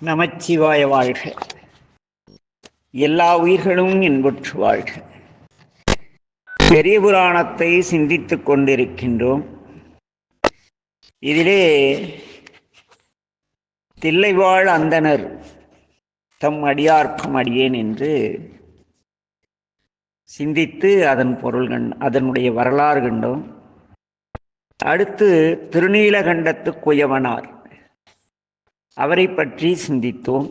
நமச்சிவாய வாழ்க. எல்லா உயிர்களும் இன்புற்று வாழ்க. பெரிய புராணத்தை சிந்தித்துக் கொண்டிருக்கின்றோம். இதிலே தில்லைவாழ் அந்தனர் தம் அடியார்க்கும் அடியேன் என்று சிந்தித்து அதன் பொருள் கண் அதனுடைய வரலாறு கண்டோம். அடுத்து திருநீலகண்டத்து குயவனார். அவரை பற்றி சிந்தித்தோம்.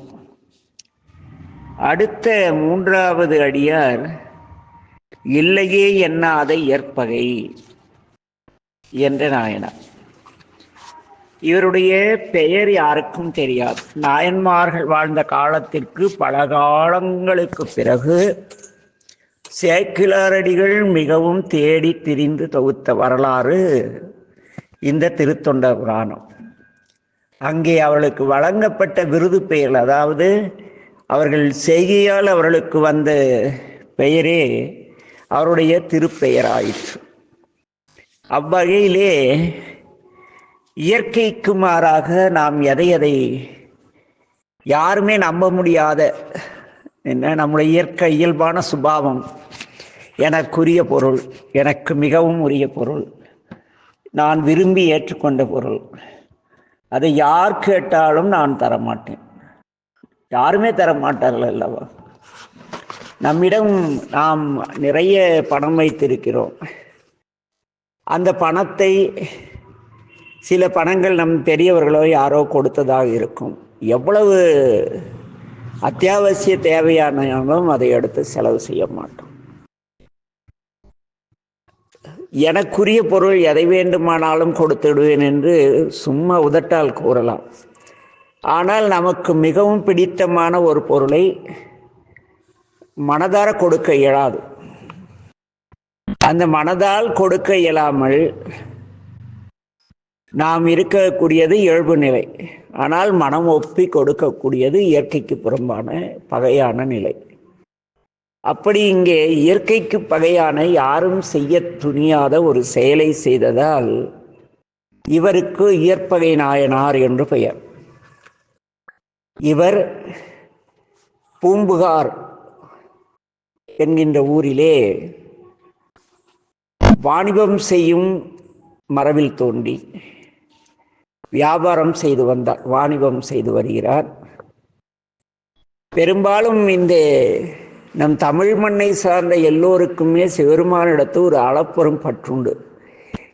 அடுத்த மூன்றாவது அடியார் இல்லையே எண்ணாத ஏற்பகை என்ற நாயனார். இவருடைய பெயர் யாருக்கும் தெரியாது. நாயன்மார்கள் வாழ்ந்த காலத்திற்கு பல காலங்களுக்கு பிறகு சேக்கிலாரடிகள் மிகவும் தேடி திரிந்து தொகுத்த வரலாறு இந்த திருத்தொண்ட புராணம் அங்கே அவர்களுக்கு வழங்கப்பட்ட விருது பெயர் அதாவது அவர்கள் செய்கையால் அவர்களுக்கு வந்த பெயரே அவருடைய திருப்பெயராயிற்று. அவ்வகையிலே இயற்கைக்கு மாறாக நாம் எதை எதை யாருமே நம்ப முடியாத என்ன நம்முடைய இயற்கை இயல்பான சுபாவம் எனக்குரிய பொருள் எனக்கு மிகவும் உரிய பொருள் நான் விரும்பி ஏற்றுக்கொண்ட பொருள். அதை யார் கேட்டாலும் நான் தரமாட்டேன். யாருமே தரமாட்டார்கள் அல்லவா? நம்மிடம் நாம் நிறைய பணம் வைத்திருக்கிறோம். அந்த பணத்தை சில பணங்கள் நம் பெரியவர்களோ யாரோ கொடுத்ததாக இருக்கும். எவ்வளவு அத்தியாவசிய தேவையானாலும் அதை எடுத்து செலவு செய்ய மாட்டோம். எனக்குரிய பொருள் எதை வேண்டுமானாலும் கொடுத்துடுவேன் என்று சும்மா உதட்டால் கூறலாம். ஆனால் நமக்கு மிகவும் பிடித்தமான ஒரு பொருளை மனதார கொடுக்க இயலாது. அந்த மனதால் கொடுக்க இயலாமல் நாம் இருக்கக்கூடியது இயல்பு நிலை. ஆனால் மனம் ஒப்பி கொடுக்கக்கூடியது இயற்கைக்கு புறம்பான பகையான நிலை. அப்படி இங்கே இயற்கைக்கு பகையான யாரும் செய்ய துணியாத ஒரு செயலை செய்ததால் இவருக்கு இயற்பகை நாயனார் என்று பெயர். இவர் பூம்புகார் என்கின்ற ஊரிலே வாணிபம் செய்யும் மரபில் தோண்டி வியாபாரம் செய்து வந்தார் வாணிபம் செய்து வருகிறார். பெரும்பாலும் இந்த நம் தமிழ் மண்ணை சார்ந்த எல்லோருக்குமே சிவருமானிடத்து ஒரு அளப்பெரும் பற்றுண்டு.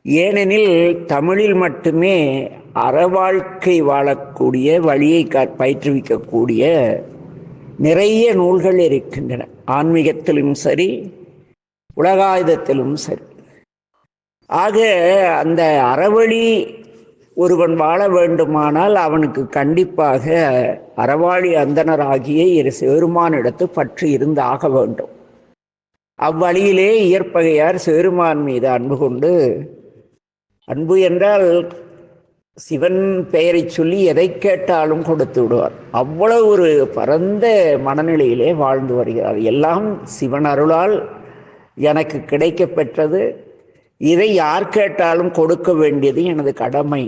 ஏனெனில் தமிழில் மட்டுமே அறவாழ்க்கை வாழக்கூடிய வழியை பயிற்றுவிக்கக்கூடிய நிறைய நூல்கள் இருக்கின்றன. ஆன்மீகத்திலும் சரி உலகாயுதத்திலும் சரி. ஆக அந்த அறவழி ஒருவன் வாழ வேண்டுமானால் அவனுக்கு கண்டிப்பாக அறவாழி அந்தனராகிய இரு சேருமானிடத்து பற்று இருந்து ஆக வேண்டும். அவ்வழியிலே இயற்பகையார் சேருமான் மீது அன்பு கொண்டு அன்பு என்றால் சிவன் பெயரை சொல்லி எதை கேட்டாலும் கொடுத்து விடுவார். அவ்வளவு ஒரு பரந்த மனநிலையிலே வாழ்ந்து வருகிறார். எல்லாம் சிவன் அருளால் எனக்கு கிடைக்க பெற்றது இதை யார் கேட்டாலும் கொடுக்க வேண்டியது எனது கடமை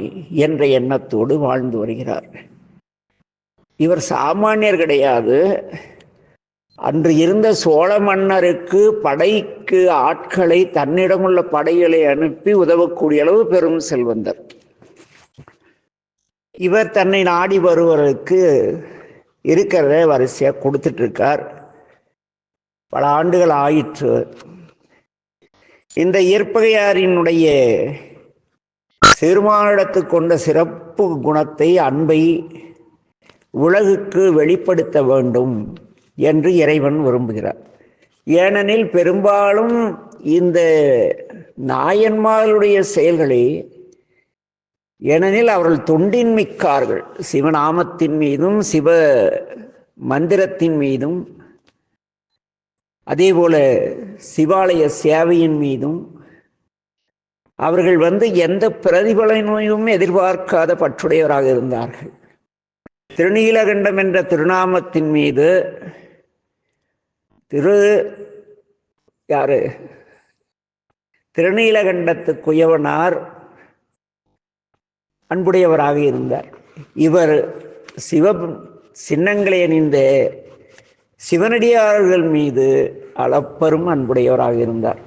என்ற எண்ணத்தோடு வாழ்ந்து வருகிறார். இவர் சாமானியர் கிடையாது. அன்று இருந்த சோழ மன்னருக்கு படைக்கு ஆட்களை தன்னிடமுள்ள படைகளை அனுப்பி உதவக்கூடிய அளவு பெரும் செல்வந்தர். இவர் தன்னை நாடி வருவதற்கு இருக்கிறத வரிசையாக கொடுத்துட்ருக்கார் பல ஆண்டுகள் ஆயிற்று. இந்த இயற்பகையாரினுடைய சிறுமானிடத்து கொண்ட சிறப்பு குணத்தை அன்பை உலகுக்கு வெளிப்படுத்த வேண்டும் என்று இறைவன் விரும்புகிறார். ஏனெனில் பெரும்பாலும் இந்த நாயன்மார்களுடைய செயல்களை ஏனெனில் அவர்கள் தொண்டின்மிக்கார்கள். சிவநாமத்தின் மீதும் சிவ மந்திரத்தின் மீதும் அதேபோல சிவாலய சேவையின் மீதும் அவர்கள் வந்து எந்த பிரதிபலனையும் எதிர்பார்க்காத பற்றுடையவராக இருந்தார்கள். திருநீலகண்டம் என்ற திருநாமத்தின் மீது திரு யாரு? திருநீலகண்டத்து குயவனார் அன்புடையவராக இருந்தார். இவர் சிவ சின்னங்களை அணிந்த சிவனடியார்கள் மீது அளப்பரும் அன்புடையவராக இருந்தார்.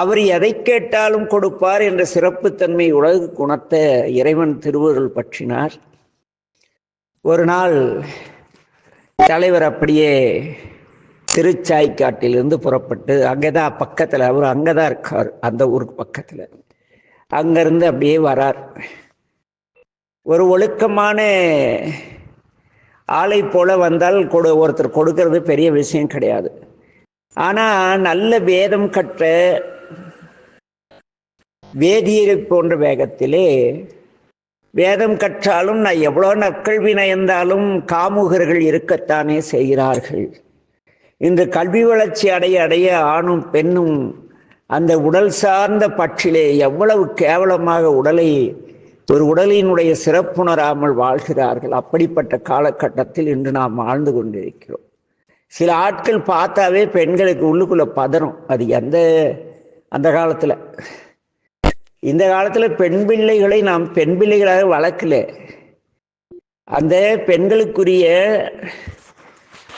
அவர் எதை கேட்டாலும் கொடுப்பார் என்ற சிறப்புத்தன்மை உலகு குணத்தை இறைவன் திருவருள் பற்றினார். ஒரு நாள் தலைவர் அப்படியே திருச்சாய்க்காட்டிலிருந்து புறப்பட்டு அங்கே தான் பக்கத்தில் அவர் அங்கே தான் இருக்கார் அந்த ஊருக்கு பக்கத்தில். அங்கேருந்து அப்படியே வரார். ஒரு ஒழுக்கமான ஆளை போல வந்தால் கொடு ஒருத்தர் கொடுக்கறது பெரிய விஷயம் கிடையாது. ஆனால் நல்ல வேதம் கற்ற வேதியரை போன்ற வேகத்திலே வேதம் கற்றாலும் நான் எவ்வளோ நற்கல்வி நயந்தாலும் காமுகர்கள் இருக்கத்தானே செய்கிறார்கள். இன்று கல்வி வளர்ச்சி அடைய அடைய ஆணும் பெண்ணும் அந்த உடல் சார்ந்த பற்றிலே எவ்வளவு கேவலமாக உடலை ஒரு உடலினுடைய சிறப்புணராமல் வாழ்கிறார்கள். அப்படிப்பட்ட காலகட்டத்தில் இன்று நாம் வாழ்ந்து கொண்டிருக்கிறோம். சில ஆட்கள் பார்த்தாவே பெண்களுக்கு உள்ளுக்குள்ள பதறும். அது எந்த அந்த காலத்தில். இந்த காலத்தில் பெண் பிள்ளைகளை நாம் பெண் பிள்ளைகளாக வளர்க்கல. அந்த பெண்களுக்குரிய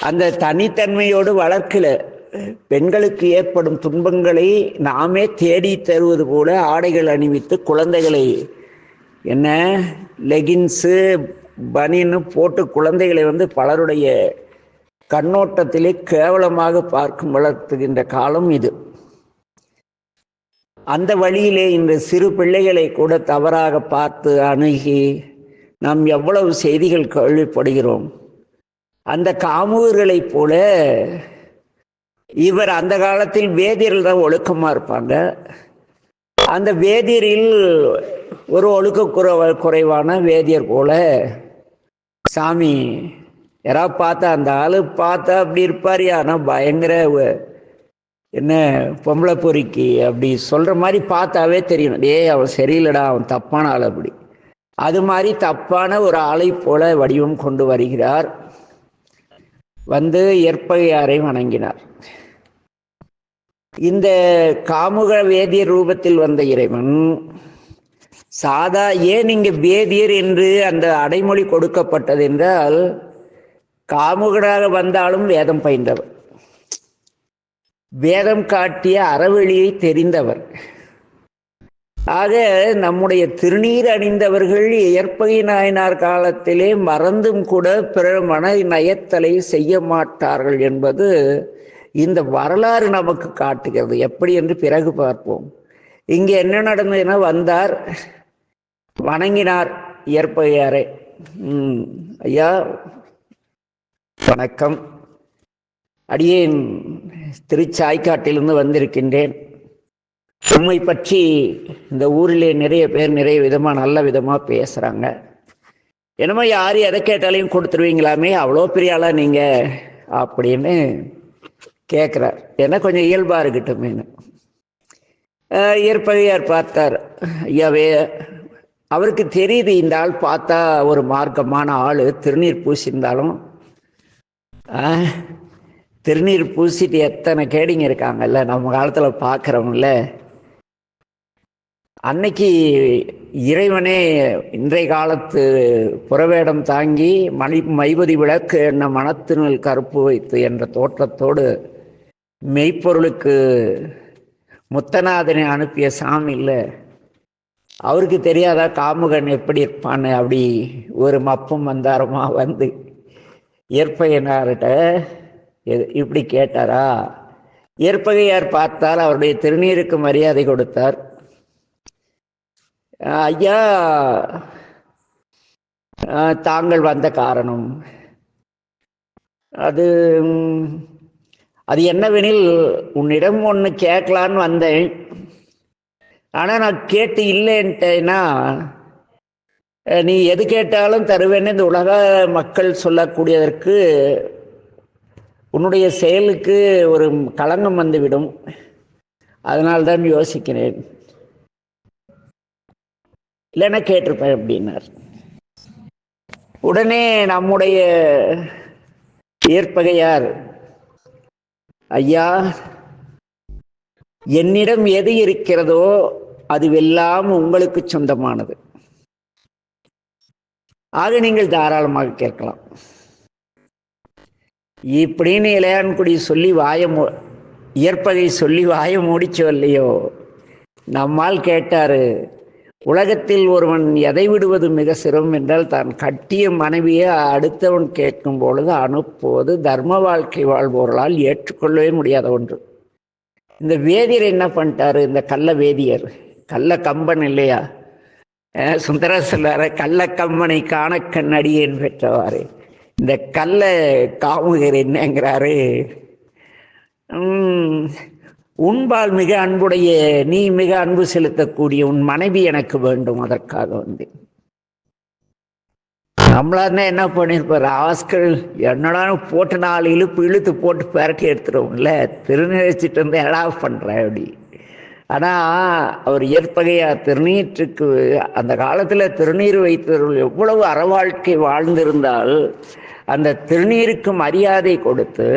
அந்த தனித்தன்மையோடு வளர்க்கல. பெண்களுக்கு ஏற்படும் துன்பங்களை நாமே தேடி தருவது போல ஆடைகள் அணிவித்து குழந்தைகளை என்ன? லெகின்ஸு பனின்னு போட்டு குழந்தைகளை வந்து பலருடைய கண்ணோட்டத்திலே கேவலமாக பார்க்கும் வளர்த்துகின்ற காலம் இது. அந்த வழியிலே இந்த சிறு பிள்ளைகளை கூட தவறாக பார்த்து அணுகி நாம் எவ்வளவு செய்திகள் கேள்விப்படுகிறோம். அந்த காமுகர்களைப் போல இவர் அந்த காலத்தில் வேதியர்கள் தான் ஒழுக்கமாக இருப்பாங்க. அந்த வேதியரில் ஒரு ஒழுக்க குறை குறைவான வேதியர் போல சாமி யாராவது பார்த்தா அந்த ஆள் பார்த்தா அப்படி இருப்பார். ஆனால் பயங்கர என்ன பொம்பளை பொறிக்கி அப்படி சொல்கிற மாதிரி பார்த்தாவே தெரியும். ஏய் அவன் சரியில்லடா அவன் தப்பான ஆள் அப்படி. அது மாதிரி தப்பான ஒரு ஆளை போல வடிவம் கொண்டு வருகிறார். வந்து ஏற்பகையாரை வணங்கினார். இந்த காமுக வேதியர் ரூபத்தில் வந்த இறைவன் சாதா ஏன் இங்க வேதியர் என்று அந்த அடைமொழி கொடுக்கப்பட்டது என்றால் காமுகனாக வந்தாலும் வேதம் பயின்றவர். வேதம் காட்டிய அறவழியை தெரிந்தவர். ஆக நம்முடைய திருநீர் அணிந்தவர்கள் இயற்பகை நாயனார் காலத்திலே மறந்தும் கூட பிற மன நயத்தலை செய்ய மாட்டார்கள் என்பது இந்த வரலாறு நமக்கு காட்டுகிறது. எப்படி என்று பிறகு பார்ப்போம். இங்கே என்ன நடந்ததுன்னா வந்தார். வணங்கினார் இயற்பகையாரே ம் ஐயா வணக்கம். அடியேன் திருச்சாய்க்காட்டிலிருந்து வந்திருக்கின்றேன். உண்மை பற்றி இந்த ஊரிலே நிறைய பேர் நிறைய விதமாக நல்ல விதமாக பேசுகிறாங்க என்னமோ யார் எதை கேட்டாலையும் கொடுத்துருவீங்களாமே அவ்வளோ பெரிய ஆளாக நீங்கள் அப்படின்னு கேட்குறார் ஏன்னா கொஞ்சம் இயல்பாக இருக்கட்டுமேனு இயற்பகையார் பார்த்தார். ஐயாவே அவருக்கு தெரியுது இந்த ஆள் பார்த்தா ஒரு மார்க்கமான ஆள். திருநீர் பூசியிருந்தாலும் திருநீர் பூசிட்டு எத்தனை கேடிங்க இருக்காங்கல்ல. நம்ம காலத்தில் பார்க்குறவங்கள. அன்னைக்கு இறைவனே இன்றைய காலத்து புறவேடம் தாங்கி மணி மைபதி விளக்கு என்ன மனத்தினுள் கருப்பு வைத்து என்ற தோற்றத்தோடு மெய்ப்பொருளுக்கு முத்தநாதனை அனுப்பிய சாமி இல்லை. அவருக்கு தெரியாதா காமுகன் எப்படி இருப்பான்னு? அப்படி ஒரு மப்பும் வந்தாரமா வந்து ஏற்பகையனார்கிட்ட இப்படி கேட்டாரா? ஏற்பகையார் பார்த்தால் அவருடைய திருநீருக்கு மரியாதை கொடுத்தார். ஐயா தாங்கள் வந்த காரணம். அது அது என்னவெனில் உன்னிடம் ஒன்று கேட்கலான்னு வந்தேன். ஆனால் நான் கேட்டு இல்லைன்ட்டேன்னா நீ எது கேட்டாலும் தருவேன்னு இந்த உலக மக்கள் சொல்லக்கூடியதற்கு உன்னுடைய செயலுக்கு ஒரு களங்கம் வந்துவிடும். அதனால்தான் யோசிக்கிறேன். இல்லைன்னா கேட்டிருப்பேன் அப்படின்னார். உடனே நம்முடைய ஏற்பகையார் ஐயா என்னிடம் எது இருக்கிறதோ அதுவெல்லாம் உங்களுக்கு சொந்தமானது. ஆக நீங்கள் தாராளமாக கேட்கலாம். இப்படின்னு இளையான்குடி சொல்லி வாய மூ இயற்பகை சொல்லி வாய மூடிச்சோ இல்லையோ நம்மால் கேட்டாரு உலகத்தில் ஒருவன் எதை விடுவது மிக சிரமம் என்றால் தான் கட்டிய மனைவியை அடுத்தவன் கேட்கும் பொழுது அனுப்புவது தர்ம வாழ்க்கை வாழ்வோர்களால் ஏற்றுக்கொள்ளவே முடியாத ஒன்று. இந்த வேதியர் என்ன பண்ணிட்டாரு? இந்த கள்ள வேதியர். கள்ள கம்பன் இல்லையா? சுந்தர சொல்லார கள்ள கம்பனை காண கண்ணடியேன் பெற்றவாறு. இந்த கள்ள காமுகர் என்னங்கிறாரு? உன்பால் மிக அன்புடைய நீ மிக அன்பு செலுத்தக்கூடிய உன் மனைவி எனக்கு வேண்டும் அதற்காக வந்து. நம்மளா என்ன பண்ணியிருப்பார் ஆஸ்கள் என்னடா போட்டு நாலு இழுப்பு இழுத்து போட்டு பரட்டி எடுத்துருவோம்ல? திருநிலைச்சிட்டு வந்து எடா பண்ற அப்படி? ஆனால் அவர் இயற்பகையார் திருநீற்றுக்கு அந்த காலத்தில் திருநீர் வைத்தவர்கள் எவ்வளவு அறவாழ்க்கை வாழ்ந்திருந்தால் அந்த திருநீருக்கு மரியாதை கொடுத்து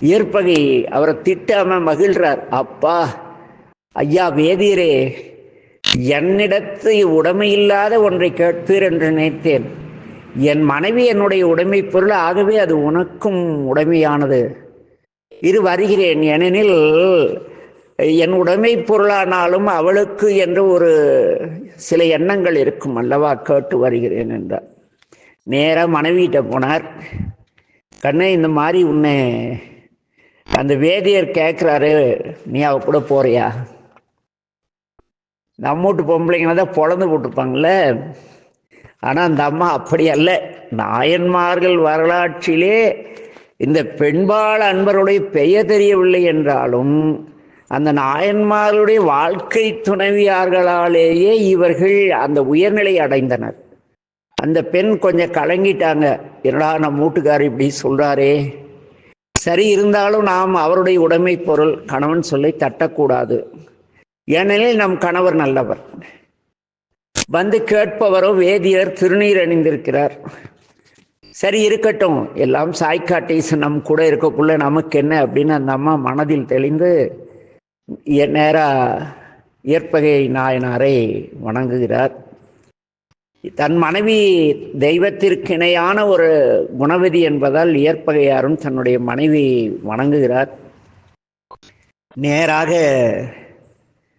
இயற்பகை அவரை திட்டாம மகிழ்றார். அப்பா ஐயா வேதியரே என்னிடத்து உடைமையில்லாத ஒன்றை கேட்பீர் என்று நினைத்தேன். என் மனைவி என்னுடைய உடைமை பொருள் ஆகவே அது உனக்கும் உடைமையானது. இது வருகிறேன் ஏனெனில் என் உடைமை பொருளானாலும் அவளுக்கு என்று ஒரு சில எண்ணங்கள் இருக்கும் அல்லவா? கேட்டு வருகிறேன் என்றார். நேராக மனைவியிட்ட போனார். கண்ணே இந்த மாதிரி உன்னை அந்த வேதியர் கேட்குறாரு நீ அவ கூட போறியா? நம்ம வீட்டு பொம்பளைங்கள தான் பொழந்து போட்டிருப்பாங்கல்ல. ஆனால் அந்த அம்மா அப்படி அல்ல. நாயன்மார்கள் வரலாற்றிலே இந்த பெண்பாள் அன்பருடைய பெயர் தெரியவில்லை என்றாலும் அந்த நாயன்மார்களுடைய வாழ்க்கை துணைவியார்களாலேயே இவர்கள் அந்த உயர்நிலை அடைந்தனர். அந்த பெண் கொஞ்சம் கலங்கிட்டாங்க. என்னடா நம்ம வீட்டுக்காரர் இப்படி சொல்கிறாரே சரி இருந்தாலும் நாம் அவருடைய உடைமை பொருள் கணவன் சொல்லி தட்டக்கூடாது. ஏனெனில் நம் கணவர் நல்லவர். வந்து கேட்பவரோ வேதியர் திருநீர் அணிந்திருக்கிறார். சரி இருக்கட்டும் எல்லாம் சாய்க்காட்டீஸ் நம் கூட இருக்கக்குள்ள நமக்கு என்ன அப்படின்னு அந்த அம்மா மனதில் தெளிந்து நேராக இயற்பகை நாயனாரை வணங்குகிறார். தன் மனைவி தெய்வத்திற்கு இணையான ஒரு குணவதி என்பதால் இயற்பகையாரும் தன்னுடைய மனைவி வணங்குகிறார். நேராக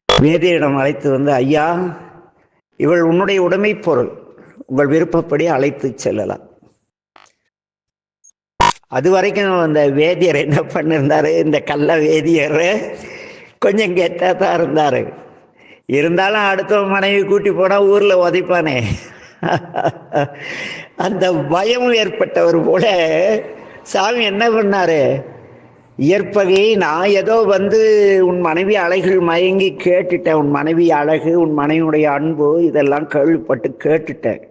வேதியிடம் அழைத்து வந்து ஐயா இவள் உன்னுடைய உடைமை பொருள். உங்கள் விருப்பப்படி அழைத்து செல்லலாம். அது வரைக்கும் அந்த வேதியர் என்ன பண்ணிருந்தாரு? இந்த கள்ள வேதியர் கொஞ்சம் கெத்தா தான் இருந்தாரு. இருந்தாலும் அடுத்த மனைவி கூட்டி போனால் ஊரில் உதைப்பானே. அந்த பயம் ஏற்பட்டவர் போல சாமி என்ன பண்ணாரு? இயற்பகை நான் ஏதோ வந்து உன் மனைவி அழகில் மயங்கி கேட்டுட்டேன். உன் மனைவி அழகு உன் மனைவியுடைய அன்பு இதெல்லாம் கேள்விப்பட்டு கேட்டுட்டேன்.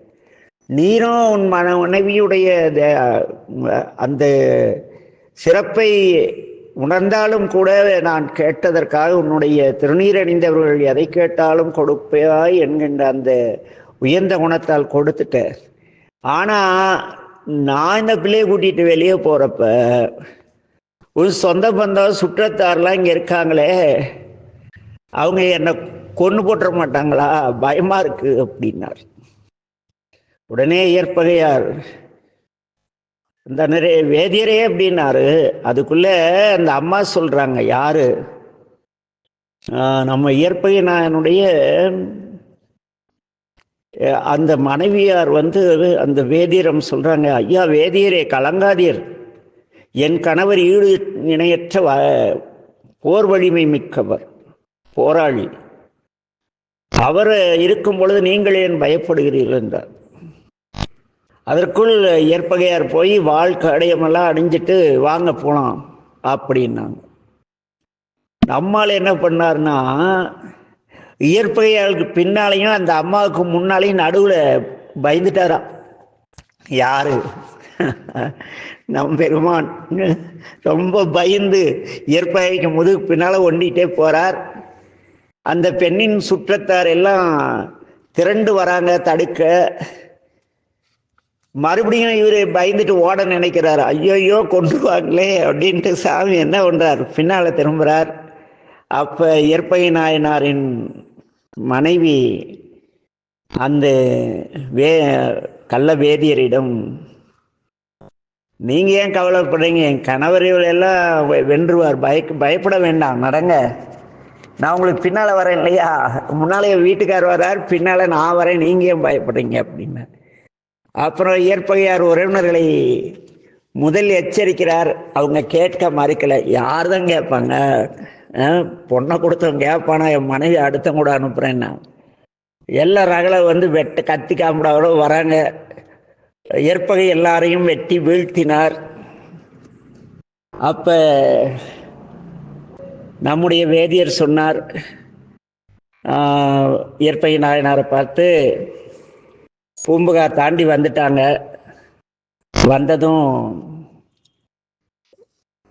நீரும் உன் மன மனைவியுடைய த- அந்த சிறப்பை உணர்ந்தாலும் கூட நான் கேட்டதற்காக உன்னுடைய திருநீர் அணிந்தவர்கள் எதை கேட்டாலும் கொடுப்பாய் என்கின்ற அந்த உயர்ந்த குணத்தால் கொடுத்துட்டேன். ஆனால் நான் இந்த பிள்ளையை கூட்டிட்டு வெளியே போகிறப்ப ஒரு சொந்த பந்தம் சுற்றத்தாரெலாம் இங்கே இருக்காங்களே அவங்க என்னை கொண்டு போட்டுற மாட்டாங்களா? பயமாக இருக்குது அப்படின்னார். உடனே இயற்பகையார் இந்த நிறைய வேதியரே அப்படின்னாரு. அதுக்குள்ளே அந்த அம்மா சொல்கிறாங்க யாரு? நம்ம இயற்பகை நாயனுடைய அந்த மனைவியார் வந்து அந்த வேதியரம் சொல்கிறாங்க ஐயா வேதியரே கலங்காதீர். என் கணவர் ஈடு இணையற்ற வ- போர் வலிமை மிக்கவர் போராளி. அவர் இருக்கும் பொழுது நீங்கள் ஏன் பயப்படுகிறீர்கள்? என்றார். அதற்குள் ஏற்பகையார் போய் வாழ்க்கை அடையமெல்லாம் அணிஞ்சிட்டு வாங்க போலாம் அப்படின்னாங்க. நம்மால் என்ன பண்ணார்னா இயற்பகையாளுக்கு பின்னாலையும் அந்த அம்மாவுக்கு முன்னாலையும் நடுவில் பயந்துட்டாராம் யாரு? நம் பெருமான். ரொம்ப பயந்து இயற்பகைக்கு முதுகு பின்னால் ஒண்டிகிட்டே போகிறார் அந்த பெண்ணின் சுற்றத்தார் எல்லாம் திரண்டு வராங்க தடுக்க. மறுபடியும் இவர் பயந்துட்டு ஓட நினைக்கிறார். ஐயோயோ கொண்டுருவாங்களே அப்படின்ட்டு சாமி என்ன பண்ணுறார் பின்னால் திரும்புகிறார் அப்போ இயற்பை நாயனாரின் மனைவி அந்த வே கள்ள வேதியரிடம் நீங்கள் ஏன் கவலைப்படுறீங்க? என் கணவர் எல்லாம் வென்றுவார். பயக்கு பயப்பட வேண்டாம். நடங்க. நான் உங்களுக்கு பின்னால் வரேன் இல்லையா? முன்னாலே என் வீட்டுக்கார் வர்றார். பின்னால் நான் வரேன். நீங்கள் ஏன் பயப்படுறீங்க? அப்படின்னு அப்புறம் இயற்பகையார் உறவினர்களை முதல் எச்சரிக்கிறார். அவங்க கேட்க மறுக்கல. யார் தான் கேட்பாங்க? ஆ, பொண்ணை கொடுத்தவன் கேட்பானா? என் மனைவி அடுத்தவங்க கூட அனுப்புகிறேன்னா எல்லா ரகலை வந்து வெட்ட கத்தி காம்படாவோட வராங்க. இயற்பகை எல்லாரையும் வெட்டி வீழ்த்தினார். அப்ப நம்முடைய வேதியர் சொன்னார். இயற்பகை நாயனாரை பார்த்து பூம்புகார் தாண்டி வந்துட்டாங்க. வந்ததும்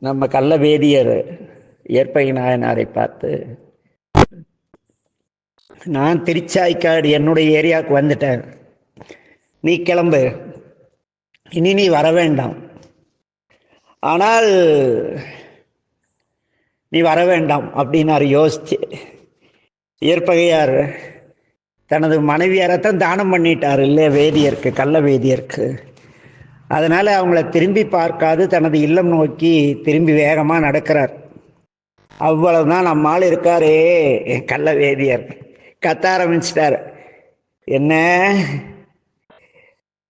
நம்ம கள்ள வேதியர் இயற்பகை நாயனாரை பார்த்து நான் திருச்சாய்க்காடு என்னுடைய ஏரியாவுக்கு வந்துட்டேன். நீ கிளம்பு. இனி நீ வர வேண்டாம். ஆனால் நீ வர வேண்டாம் அப்படின்னாரு யோசிச்சு. ஏற்பகையார் தனது மனைவியாரத்தான் தானம் பண்ணிட்டார் இல்லையா வேதியருக்கு கள்ள வேதியருக்கு. அதனால் அவங்கள திரும்பி பார்க்காது தனது இல்லம் நோக்கி திரும்பி வேகமாக நடக்கிறார். அவ்வளவுதான் நம்மால் இருக்காரே கள்ள வேதியர். கத்த ஆரம்பிச்சிட்டார் என்ன?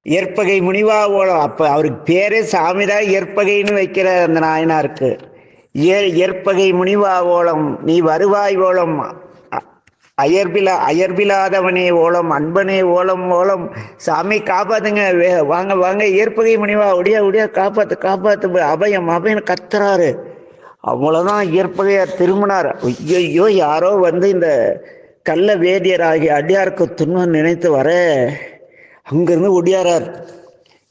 ஏற்பகை முனிவா ஓலம் அப்போ அவருக்கு பேரே சாமிதான் ஏற்பகைன்னு வைக்கிற அந்த நாயனாருக்கு. ஏ ஏற்பகை முனிவா ஓலம் நீ வருவாய் ஓலம் அயர்பிலா அயர்பிலாதவனே ஓலம் அன்பனே ஓலம் ஓலம். சாமி காப்பாத்துங்க. வே- வாங்க வாங்க. ஏற்பகை முனிவா ஒடியா ஒடியா காப்பாத்து காப்பாத்து. அபயம் அபயம் கத்துறாரு. அவ்வளோதான் இயற்பகையார் திரும்பினார். ஐயோ யாரோ வந்து இந்த கள்ள வேதியராகிய அடியாருக்கு துன்பம் நினைத்து வர அங்கிருந்து ஒடியாரார்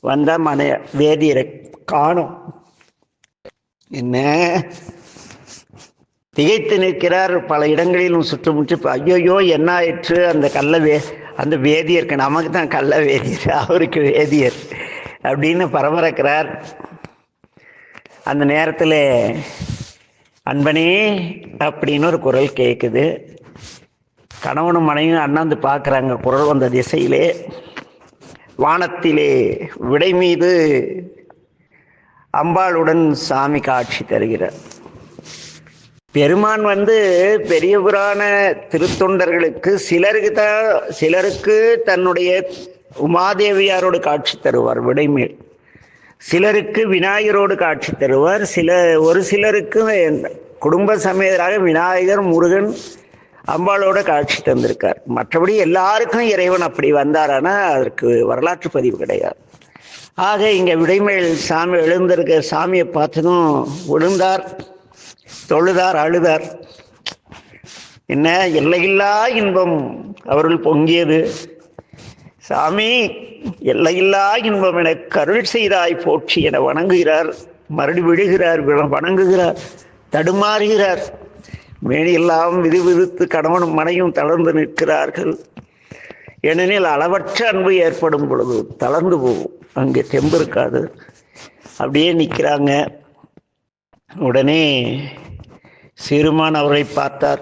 வந்த மனைய வேதியரை காணும். என்ன? திகைத்து நிற்கிறார். பல இடங்களிலும் சுற்றுமுற்று ஐயோயோ என்ன ஆயிற்று? அந்த கள்ள வே அந்த வேதியருக்கு நமக்கு தான் கள்ள வேதியர் அவருக்கு வேதியர் அப்படின்னு பரபரக்கிறார் அந்த நேரத்தில் அன்பனே அப்படின்னு ஒரு குரல் கேட்குது கணவனும் மனைவியும் அண்ணாந்து பார்க்குறாங்க. குரல் வந்த திசையிலே வானத்திலே விடை மீது அம்பாளுடன் சாமி காட்சி தருகிறார். பெருமான் வந்து பெரிய புராண திருத்தொண்டர்களுக்கு சிலருக்கு தான் சிலருக்கு தன்னுடைய உமாதேவியாரோடு காட்சி தருவார் விடைமேல். சிலருக்கு விநாயகரோடு காட்சி தருவார். சில ஒரு சிலருக்கு குடும்ப சமேதராக விநாயகர் முருகன் அம்பாளோட காட்சி தந்திருக்கார். மற்றபடி எல்லாருக்கும் இறைவன் அப்படி வந்தாரானா அதற்கு வரலாற்று பதிவு கிடையாது. ஆக இங்கே விடைமேல் சாமி எழுந்திருக்க சாமியை பார்த்ததும் விழுந்தார் தொழுதார் அழுதார். என்ன? எல்லையில்லா இன்பம் அவர்கள் பொங்கியது. சாமி எல்லையில்லா இன்பம் என கருள் செய்தாய் போற்றி என வணங்குகிறார். மறுபடி விடுகிறார் வணங்குகிறார் தடுமாறுகிறார். மேனியெல்லாம் விதிவிதித்து கணவனும் மனையும் தளர்ந்து நிற்கிறார்கள். ஏனெனில் அளவற்ற அன்பு ஏற்படும் பொழுது தளர்ந்து போகும். அங்கே தெம்பு இருக்காது. அப்படியே நிற்கிறாங்க. உடனே சிறுமான் அவரை பார்த்தார்.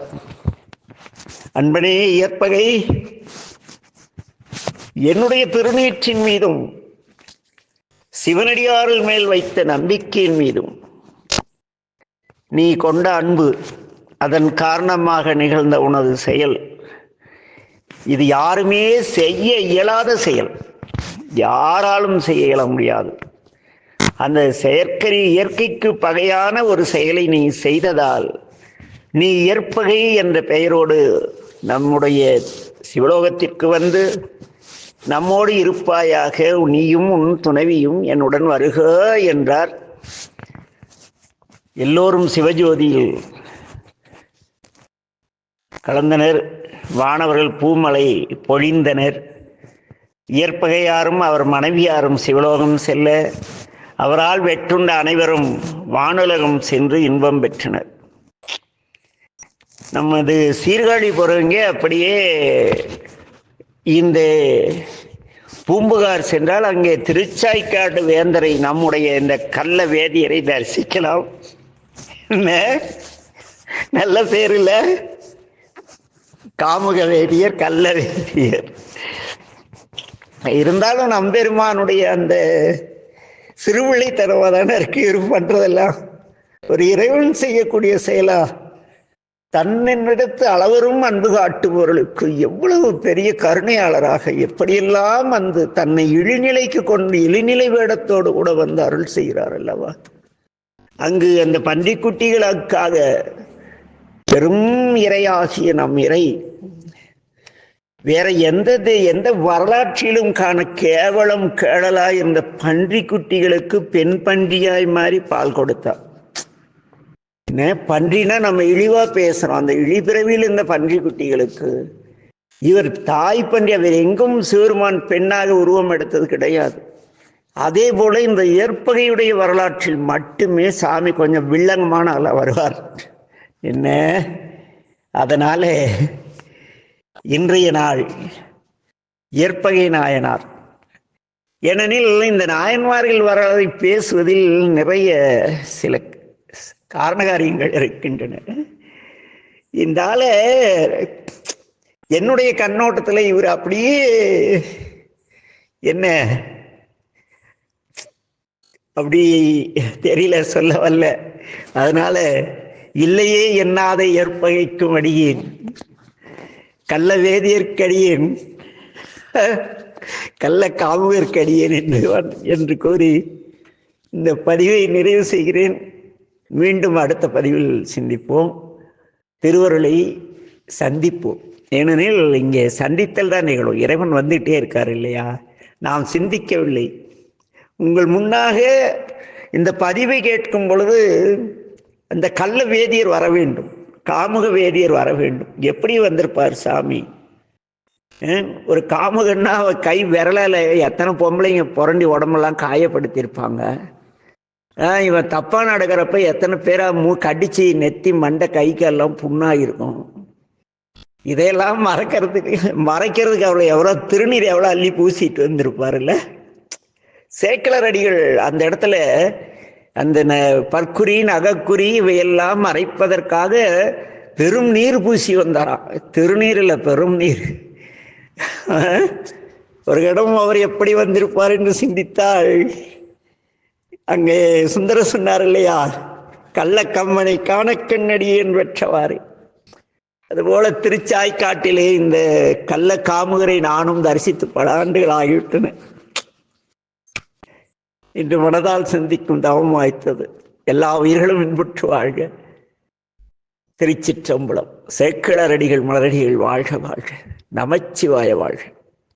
அன்பனே இயற்பகை என்னுடைய திருநீற்றின் மீதும் சிவனடியாரில் மேல் வைத்த நம்பிக்கையின் மீதும் நீ கொண்ட அன்பு அதன் காரணமாக நிகழ்ந்த உனது செயல். இது யாருமே செய்ய இயலாத செயல். யாராலும் செய்ய இயல முடியாது. அந்த செயற்கை இயற்கைக்கு பகையான ஒரு செயலை நீ செய்ததால் நீ இயற்பகை என்ற பெயரோடு நம்முடைய சிவலோகத்திற்கு வந்து நம்மோடு இருப்பாயாக நீயும் உன் துணைவியும் என்னுடன் வருக என்றார். எல்லோரும் சிவஜோதியில் கலந்தனர். வானவர்கள் பூமலை பொழிந்தனர். இயற்பகையாரும் அவர் மனைவியாரும் சிவலோகம் செல்ல அவரால் வெற்றுண்ட அனைவரும் வானுலகம் சென்று இன்பம் பெற்றனர். நமது சீர்காழி போறவங்க அப்படியே இந்த பூம்புகார் சென்றால் அங்கே திருச்சாய்க்காடு வேந்தரை நம்முடைய இந்த கள்ள வேதியரை தரிசிக்கலாம். என்ன? நல்ல பேர் இல்லை? காமுக வேதியர் கள்ள வேதியர். இருந்தாலும் நம்பெருமானுடைய அந்த சிறுவிழி தானே இருக்கு இரு பண்றதெல்லாம். ஒரு இறைவன் செய்யக்கூடிய செயலா தன்னிடத்து அளவரும் அன்பு காட்டுபவர்களுக்கு எவ்வளவு பெரிய கருணையாளராக எப்படியெல்லாம் வந்து தன்னை இழிநிலைக்கு கொண்டு இழிநிலை வேடத்தோடு கூட வந்து அருள் செய்கிறார் அல்லவா? அங்கு அந்த பன்றிக்குட்டிகளுக்காக பெரும் இறையாகிய நம் இறை வேற எந்த எந்த வரலாற்றிலும் காண கேவலம் கேளலா இருந்த பன்றி குட்டிகளுக்கு பெண் பன்றியாய் மாதிரி பால் கொடுத்தா. என்ன பன்றினா நம்ம இழிவா பேசுறோம். அந்த இழிபிறவியில் இருந்த பன்றி குட்டிகளுக்கு இவர் தாய் பன்றி அவர் எங்கும் சிவருமான் பெண்ணாக உருவம் எடுத்தது கிடையாது. அதே போல இந்த ஏற்பகையுடைய வரலாற்றில் மட்டுமே சாமி கொஞ்சம் வில்லங்கமான ஆளா வருவார். என்ன? அதனால இன்றைய நாள் ஏற்பகை நாயனார். ஏனெனில் இந்த நாயன்மார்கள் வரலாறை பேசுவதில் நிறைய சில காரணகாரியங்கள் இருக்கின்றன. இந்த ஆளை என்னுடைய கண்ணோட்டத்தில் இவர் அப்படியே என்ன அப்படி தெரியல சொல்ல வல்ல அதனால இல்லையே எண்ணாத ஏற்பகைக்கும் அடியேன். கள்ள வேதியர்க்கடியேன் கள்ள காமுகற்கடியேன் என்று என்று கூறி இந்த பதிவை நிறைவு செய்கிறேன். மீண்டும் அடுத்த பதிவில் சிந்திப்போம். திருவருளை சந்திப்போம். ஏனெனில் இங்கே சந்தித்தல் தான் நிகழும். இறைவன் வந்துட்டே இருக்கார் இல்லையா? நாம் சிந்திக்கவில்லை. உங்கள் முன்னாக இந்த பதிவை கேட்கும் பொழுது அந்த கள்ள வேதியர் வர வேண்டும். காமுக வேதியர் வர வேண்டும். எப்படி வந்திருப்பார் சாமி? ஒரு காமுகன்னா அவ கை விரலால எத்தனை பொம்பளைங்க புரண்டி உடம்பெல்லாம் காயப்படுத்தியிருப்பாங்க. இவன் தப்பா நடக்கிறப்ப எத்தனை பேரா மூ கடிச்சு நெத்தி மண்டை கை புண்ணாக புண்ணாயிருக்கும் இதையெல்லாம் மறக்கிறதுக்கு மறைக்கிறதுக்கு அவ்வளோ எவ்வளோ திருநீர் எவ்வளோ அள்ளி பூசிட்டு வந்திருப்பாருல்ல? சேக்கலர் அடிகள் அந்த இடத்துல அந்த ந- பற்குறி நகைக்குறி இவையெல்லாம் மறைப்பதற்காக பெரும் நீர் பூசி வந்தாராம். திருநீர் பெரும் நீர். ஒரு இடம் அவர் எப்படி வந்திருப்பார் என்று சிந்தித்தாள். அங்கே சுந்தர சொன்னார் இல்லையா? கள்ளக்கம்மனை காணக்கண்ணடியேன் என்பற்றவாறு அதுபோல திருச்சாய்க்காட்டிலே இந்த கள்ள காமுகரை நானும் தரிசித்து பல ஆண்டுகள் ஆகிவிட்டன. இன்று மனதால் சிந்திக்கும் தவம் வாய்த்தது. எல்லா உயிர்களும் இன்புற்று வாழ்க. திருச்சிற்றம்பலம். சேக்கிழரடிகள் மலரடிகள் வாழ்க வாழ்க. நமச்சிவாய வாழ்க.